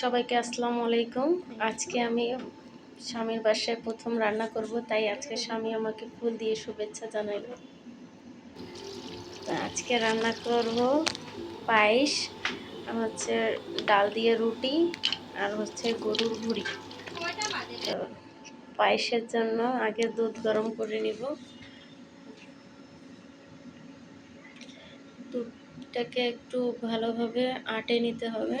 সবাইকে আসসালামু আলাইকুম। আজকে আমি স্বামীর বাসায় প্রথম রান্না করব, তাই আজকে স্বামী আমাকে ফুল দিয়ে শুভেচ্ছা জানাইল। আজকে রান্না করব পায়েস, আর হচ্ছে ডাল দিয়ে রুটি, আর হচ্ছে গরুর ভুড়ি। পায়েসের জন্য আগে দুধ গরম করে নিব। দুধটাকে একটু ভালোভাবে আটে নিতে হবে।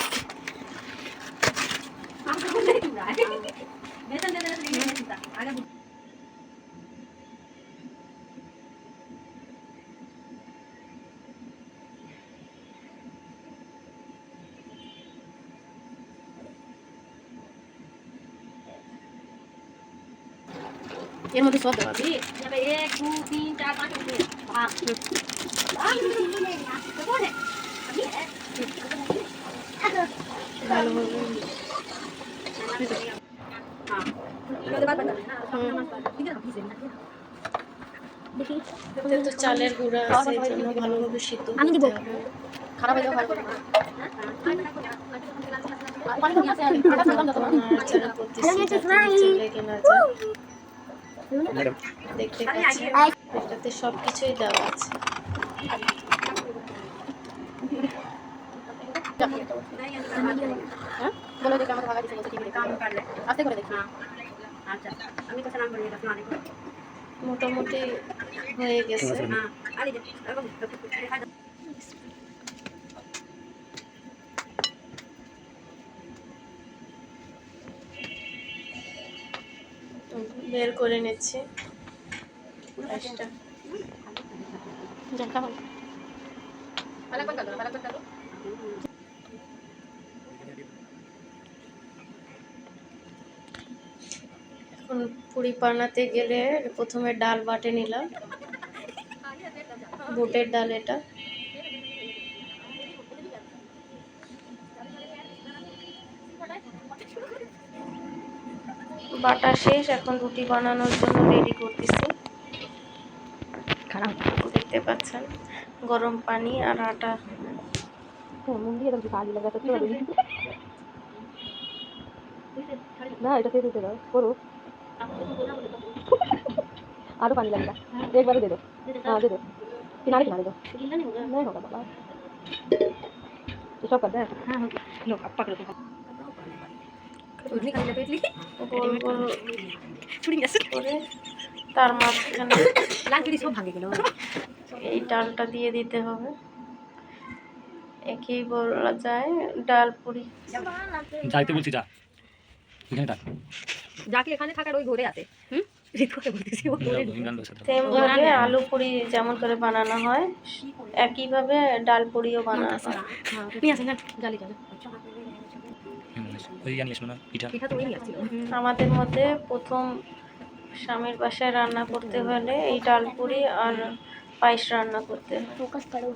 এর মধ্যে সব দেওয়া আছে ভালোভাবে দেখি এতে তো চালের গুঁড়া আছে জন্য ভালোভাবে সিদ্ধ আমি দিব। খারাপ হয়ে যাবে দেখতে পাচ্ছি এটাতে সব কিছুই দেওয়া আছে। হ্যাঁ? বলো দেখি আমাকে ভাগা দিছে বলতে টিভি দেখে? আস্তে করে দেখি। মোটামুটি হয়ে গেছে। তো বের করে নিচ্ছি। পায়েসটা যা খাও এখন পুরি বানাতে গেলে প্রথমে ডাল বাটে নিলাম। বুটের ডাল এটা। বাটা শেষ এখন রুটি বানানোর জন্য রেডি করতেছি। খারাপ। দেখতে পাচ্ছেন গরম পানি আর আটা। তো না এটা দিতে দাও করো। आरो पानी लगेगा एक बार दे दो हाँ दे दो किनारे किनारे दो नहीं होगा बाबा ये सब कर दे हाँ लो अब पकड़ो তুমি তার মাঝখানে লাগলি সব ভাঙে গেল। এই ডালটা দিয়ে দিতে হবে। একেই বলা যায় ডাল পুরি। যাইতে বলছি যা। এখানে ডাল যাকে এখানে থাকার ওই ঘরে আছে। হুম? আলু পুরি যেমন করে বানানো হয় একইভাবে ডাল পুরিও বানানো আমাদের মধ্যে প্রথম স্বামীর বাসায় রান্না করতে হলে এই ডাল পুরি আর পায়েস রান্না করতে হয়।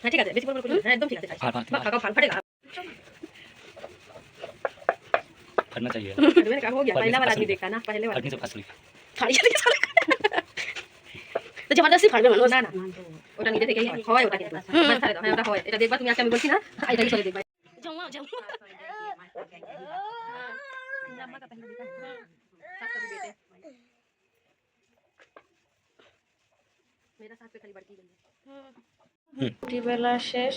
करे? हाँ ठीक है बेसी बोल बोल हाँ एकदम ठीक है फाड़ फाड़ फाड़ फाड़ फटेगा फटना चाहिए मैंने कहा हो गया पहला वाला आदमी देखा ना पहले वाला फटने से फास्ट फाड़ी जाती है साला তো জবরদস্তি ফাড়বে মানুষ না না ওটা নিজে থেকেই হয় ওটা কিন্তু মানে ছাড়ে দাও, হ্যাঁ ওটা হয় এটা দেখবা তুমি আজকে আমি বলছি না এটা চলে দেখবা জমা জমা मेरा साथ पे खाली बड़की गई है রুটি বেলা শেষ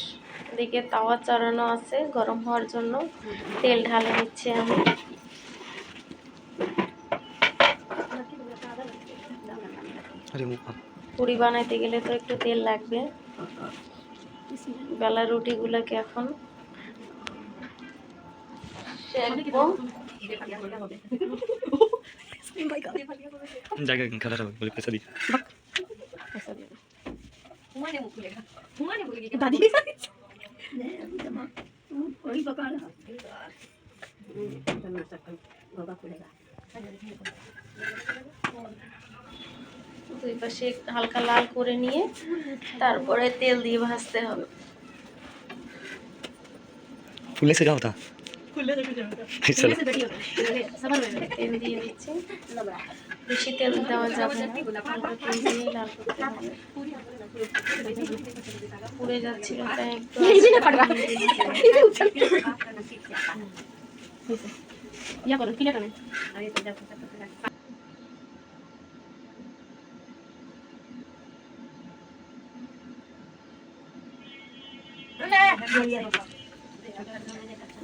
দিকে তাওয়া চড়ানো আছে গরম হওয়ার জন্য। তেল ঢালে নিচ্ছি আমি। পুরি বানাইতে গেলে তো একটু তেল লাগবে। বেলা রুটিগুলোকে এখন। জায়গা বলে পয়সা দিই। দুই পাশে হালকা লাল করে নিয়ে তারপরে তেল দিয়ে ভাজতে হবে। ফুলেছে বেশি তেল দেওয়া যাবে পুড়ে যাচ্ছিল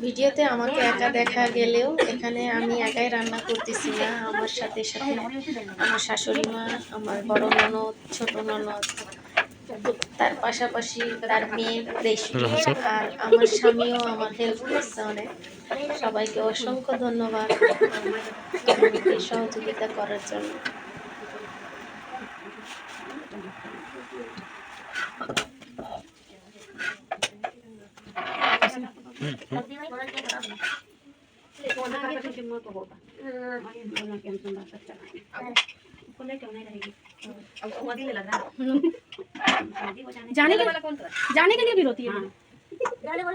ভিডিওতে আমাকে একা দেখা গেলেও এখানে আমি একাই রান্না করতেছি না আমার সাথে সাথে আমার শাশুড়ি মা আমার বড় ননদ ছোট ননদ তার পাশাপাশি তার মেয়ে রেশমি আর আমার স্বামীও আমার হেল্প করছে অনেক। সবাইকে অসংখ্য ধন্যবাদ সহযোগিতা করার জন্য। जाने के जाने के लिए भी रोती है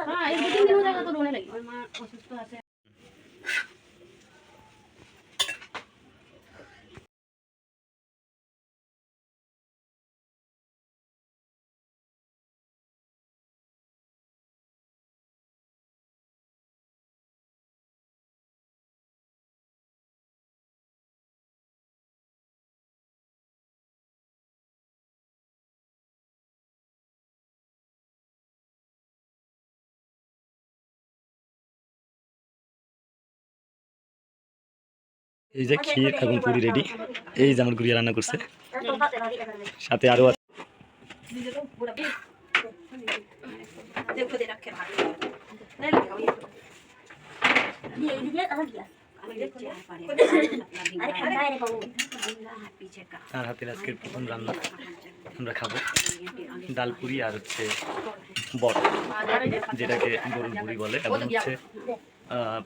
हाँ एक दो तीन दिन हो जाएगा तो रोने लगी এই যে ক্ষীর এবং পুরি রেডি এই যে আমার গুড়িয়া রান্না করছে। সাথে আরও আছে। তার হাতের আজকের প্রথম রান্না। আমরা খাব ডাল পুরি আর হচ্ছে বট যেটাকে গরুর বুড়ি বলে এবং হচ্ছে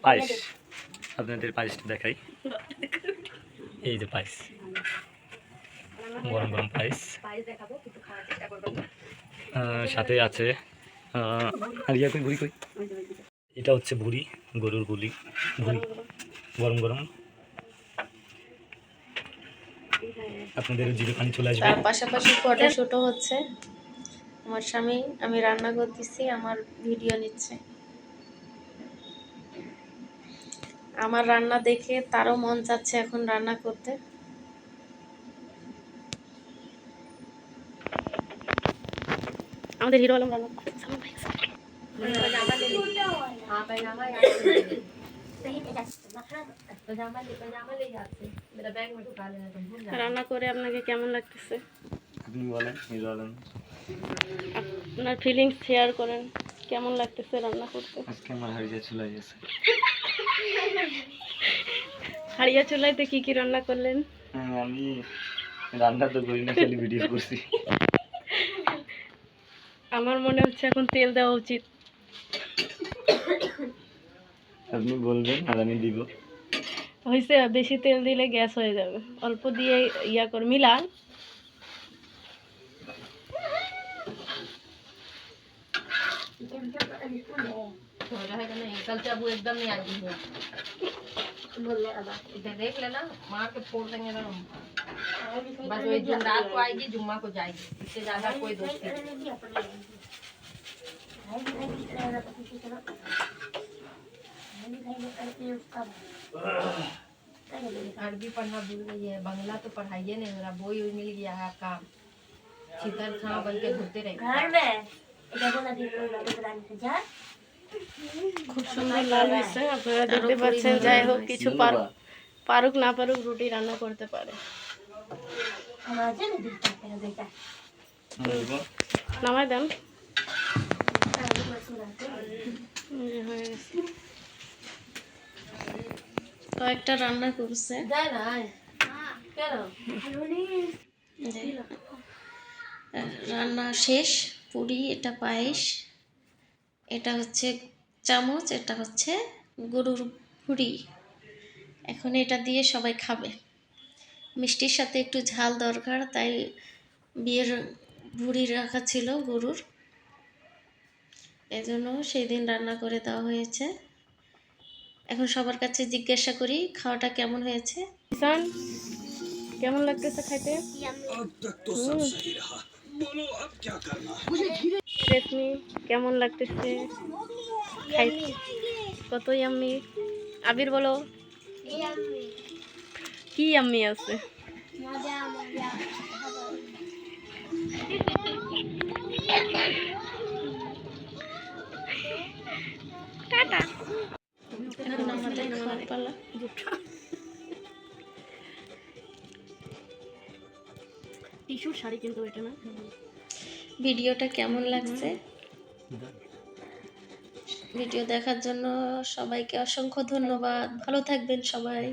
পায়েস। আপনাদের পায়েসটা দেখাই। এই যে পায়েস। গরম গরম পায়েস। সাথে আছে আহ, কই? এটা হচ্ছে বুড়ি গরুর গুলি। বুড়ি গরম গরম। আপনাদের জিভে পানি চলে আসবে। পাশাপাশি ফটোশুটও হচ্ছে। আমার স্বামী আমি রান্না করতেছি আমার ভিডিও নিচ্ছে। আমার রান্না দেখে তারও মন চাচ্ছে এখন রান্না করতে। আমাদের হিরো আলম রান্না রান্না করে আপনাকে কেমন লাগতেছে? আপনি বলেন হিরো আলম। আপনার ফিলিংস শেয়ার করেন কেমন লাগতেছে রান্না করতে? আজকে আমার হারিয়ে চলে গেছে। হাড়িয়া চুলাইতে কি কি রান্না করলেন? হ্যাঁ, আমি রান্না তো করি না খালি ভিডিও করছি। আমার মনে হচ্ছে এখন তেল দেওয়া উচিত। আপনি বলবেন আর আমি দিব। হয়েছে বেশি তেল দিলে গ্যাস হয়ে যাবে। অল্প দিয়ে ইয়া কর মিলান। कल अब वो एकदम नहीं इधर देख लेना मार के फोड़ देंगे ना हम। बस वही दिन रात को आएगी जुम्मा को जाएगी। इससे ज़्यादा कोई दोस्ती नहीं। अरबी पढ़ना भूल गई है। बंगला तो पढ़ाइए नहीं मेरा बोई मिल गया है काम शीतल छाव बन के घूमते रहे খুব সুন্দর লাল হয়েছে আপনারা দেখতে পাচ্ছেন যাই হোক কিছু পারুক পারুক না পারুক রুটি রান্না করতে পারে। নামাই দেন। কয়েকটা রান্না করছে। রান্না শেষ পুরি এটা পায়েস। এটা হচ্ছে চামচ এটা হচ্ছে গরুর ভুড়ি। এখন এটা দিয়ে সবাই খাবে। মিষ্টির সাথে একটু ঝাল দরকার তাই বিয়ের ভুড়ি রাখা ছিল গরুর। এজন্য সেই দিন রান্না করে দেওয়া হয়েছে। এখন সবার কাছে জিজ্ঞাসা করি খাওয়াটা কেমন হয়েছে? কেমন লাগতেছে খাইতে? রেশমি কেমন লাগতেছে? কত ইয়াম্মি আবির বলো। কি ইয়াম্মি আছে? টিস্যুর শাড়ি কিন্তু এটা না। ভিডিওটা কেমন লাগছে? ভিডিও দেখার জন্য সবাইকে অসংখ্য ধন্যবাদ। ভালো থাকবেন সবাই।